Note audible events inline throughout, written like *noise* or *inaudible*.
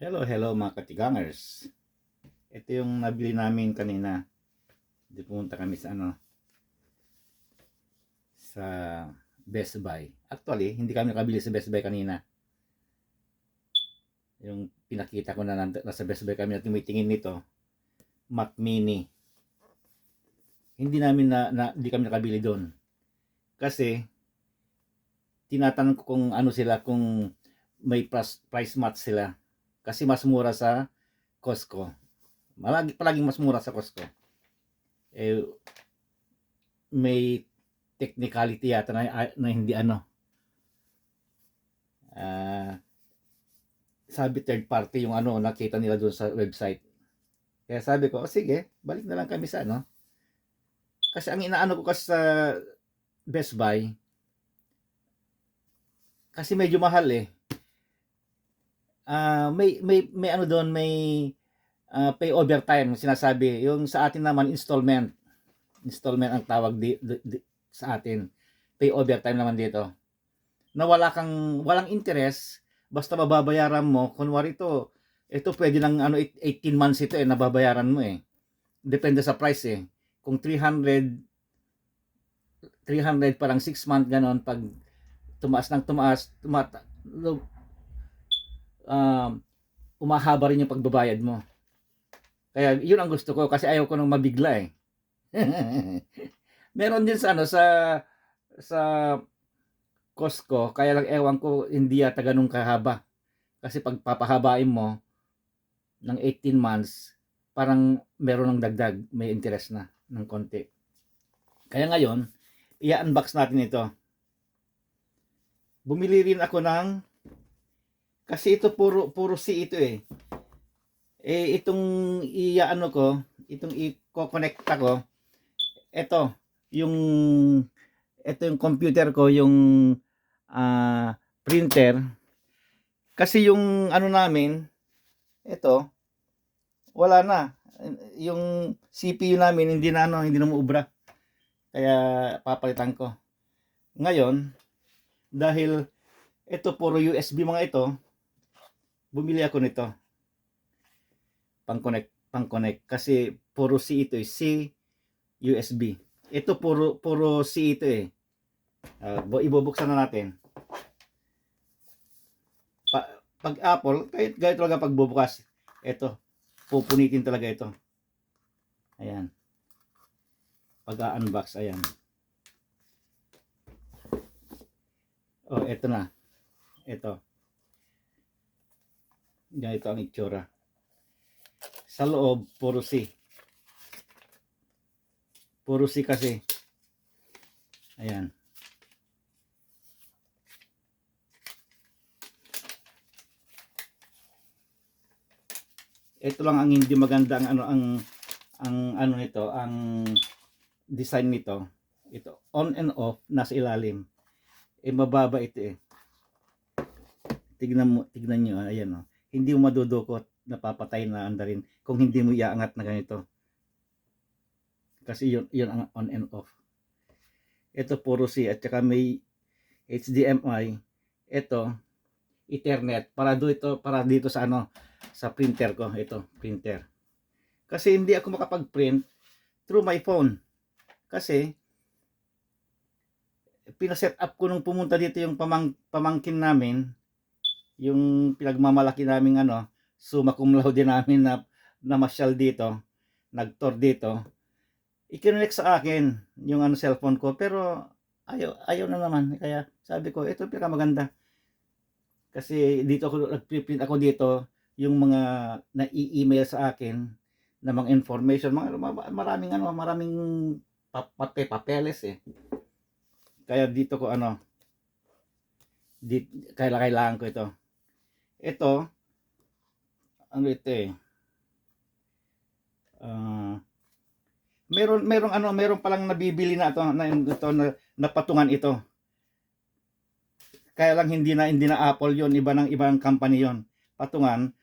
Hello, hello mga katigangers. Ito yung nabili namin kanina. Di pumunta kami sa ano sa Best Buy. Actually, hindi kami nakabili sa Best Buy kanina. Yung pinakita ko na nasa Best Buy kami na tumitingin nito, Mac Mini. Hindi namin na, na hindi kami nakabili doon. Kasi tinatanong ko kung ano sila kung may price match sila kasi mas mura sa Costco. Malagi palaging mas mura sa Costco. Eh may technicality yata na, na hindi ano. Ah sabi third party yung ano nakita nila doon sa website. Kaya sabi ko, oh, sige, balik na lang kami sa ano. Kasi ang inaano ko kasi sa Best Buy, kasi medyo mahal eh ah may may may ano doon may ah, pay overtime sinasabi. Yung sa atin naman installment. Installment ang tawag di, di- di- sa atin. Pay overtime naman dito. Na wala kang walang interest basta mababayaran mo. Kunwari ito ito pwede lang ano 18 months ito eh nababayaran mo eh. Depende sa price eh. Kung 300 300 parang 6 month ganon pag tumaas ng tumaas tumata, lu- um, umahaba rin yung pagbabayad mo. Kaya yun ang gusto ko kasi ayaw ko nang mabigla eh. *laughs* Meron din sa ano sa sa Costco, kaya lang ewan ko hindi yata ganun kahaba. Kasi pag papahabain mo ng 18 months, parang meron ng dagdag, may interest na ng konti. Kaya ngayon, i-unbox natin ito. Bumili rin ako ng kasi ito puro puro C ito eh. Eh itong iaano ko, itong i-connect ko, ito yung ito yung computer ko, yung ah, printer. Kasi yung ano namin, ito wala na. Yung CPU namin hindi na ano, hindi na maubra. Kaya papalitan ko. Ngayon, dahil ito puro USB mga ito, bumili ako nito. Pang-connect, pang-connect kasi puro C ito eh, C USB. Ito puro puro C ito eh. Ah, bu- ibubuksan na natin. Pa, pag Apple, kahit kahit talaga pagbubukas, ito pupunitin talaga ito. Ayan. Pag-unbox, ayan. Oh, ito na. Ito. Ganito ang itsura. Sa loob, puro C. Puro C kasi. Ayan. Ito lang ang hindi maganda ang ano ang ang ano nito, ang design nito. Ito on and off nasa ilalim. Eh mababa ito eh. Tignan mo, tignan niyo, ayan oh. Hindi mo madudukot, napapatay na andarin kung hindi mo iaangat na ganito. Kasi yun, yun ang on and off. Ito puro C at saka may HDMI. Ito Ethernet para dito para dito sa ano sa printer ko ito printer kasi hindi ako makapag-print through my phone kasi pinaset up ko nung pumunta dito yung pamang, pamangkin namin yung pinagmamalaki naming ano summa cum laude namin na namasyal dito nagtour dito ikinonect sa akin yung ano cellphone ko. Pero ayaw, ayaw na naman. Kaya sabi ko ito pira maganda kasi dito ako nagpiprint ako dito yung mga na-email sa akin na mga information. Mga maraming ano maraming pa- pape papeles eh. Kaya dito ko ano di, kailangan kailangan ko ito ito ano ito eh. Ah, meron meron ano meron palang nabibili na ito na ito na, napatungan ito. Kaya lang hindi na hindi na Apple yon iba ng ibang company yon patungan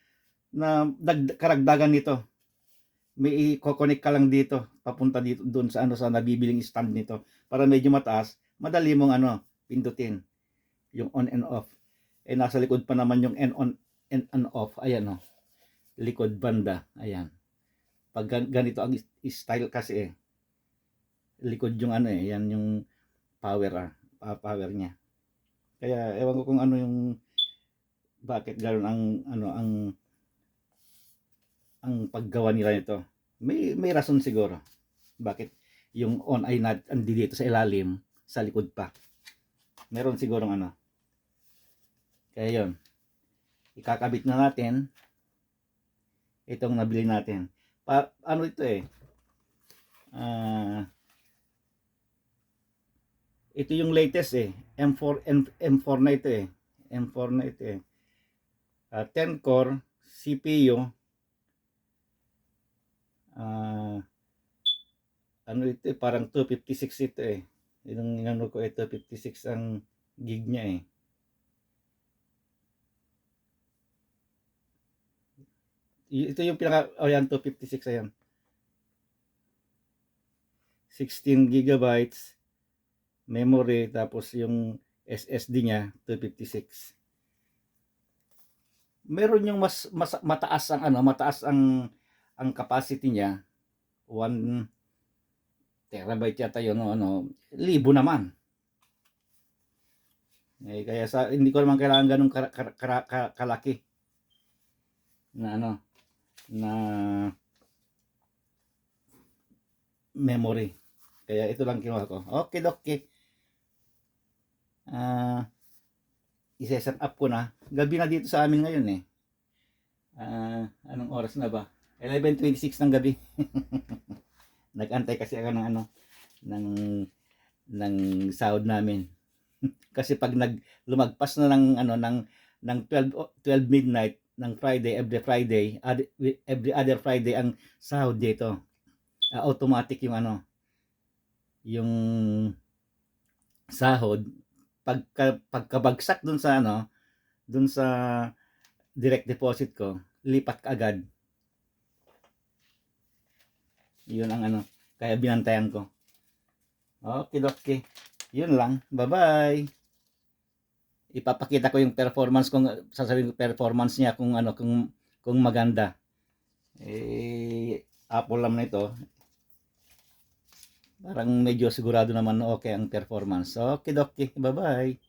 na dag, nito. May i-connect ka lang dito papunta dito doon sa ano sa nabibiling stand nito. Para medyo mataas madali mong ano pindutin yung on and off eh nasa likod pa naman yung en on and, and off. Ayan oh. Likod banda. Ayan. Pag gan- ganito ang style kasi eh. Likod yung ano eh. Yan yung power ah. pa- Power niya. Kaya ewan ko kung ano yung bakit gano'n ang ano ang ang paggawa nila nito. May may rason siguro. Bakit yung on ay nad andi dito sa ilalim, sa likod pa. Meron sigurong ano. Kaya yon. Ikakabit na natin itong nabili natin. Pa, ano ito eh? Ah ito yung latest eh. M4 M, M4 na ito eh. M4 na ito eh. Ah, 10 core CPU ah ano ito eh, parang 256 ito eh. Yung inano ko ito 56 ang gig niya eh. Ito yung pinaka oh yan 256 ayan. 16 gigabytes memory tapos yung SSD niya 256. Meron yung mas, mas mataas ang ano, mataas ang ang capacity niya 1 terabyte yata yun no, ano, libo naman. Eh, kaya sa hindi ko naman kailangan ganun kara- kara- kara- ka- kalaki na ano na memory. Kaya ito lang kinuha ko. Okay, okay. Ah, isa-set up ko na. Gabi na dito sa amin ngayon eh. Ah, anong oras na ba? 11:26 ng gabi. *laughs* Nag-antay kasi ako ng ano ng ng sahod namin. *laughs* kasi pag nag lumagpas na ng ano ng ng 12 o- 12 midnight ng Friday every Friday every other Friday ang sahod dito. Ah, automatic yung ano yung sahod. Pagka pagkabagsak dun sa ano dun sa direct deposit ko lipat ka agad. Yun ang ano kaya binantayan ko. Okay okay yun lang. Bye bye ipapakita ko yung performance kung sasabihin ko performance niya kung ano kung kung maganda. Eh Apple lang na ito. Parang medyo sigurado naman na okay ang performance. Okay okay bye bye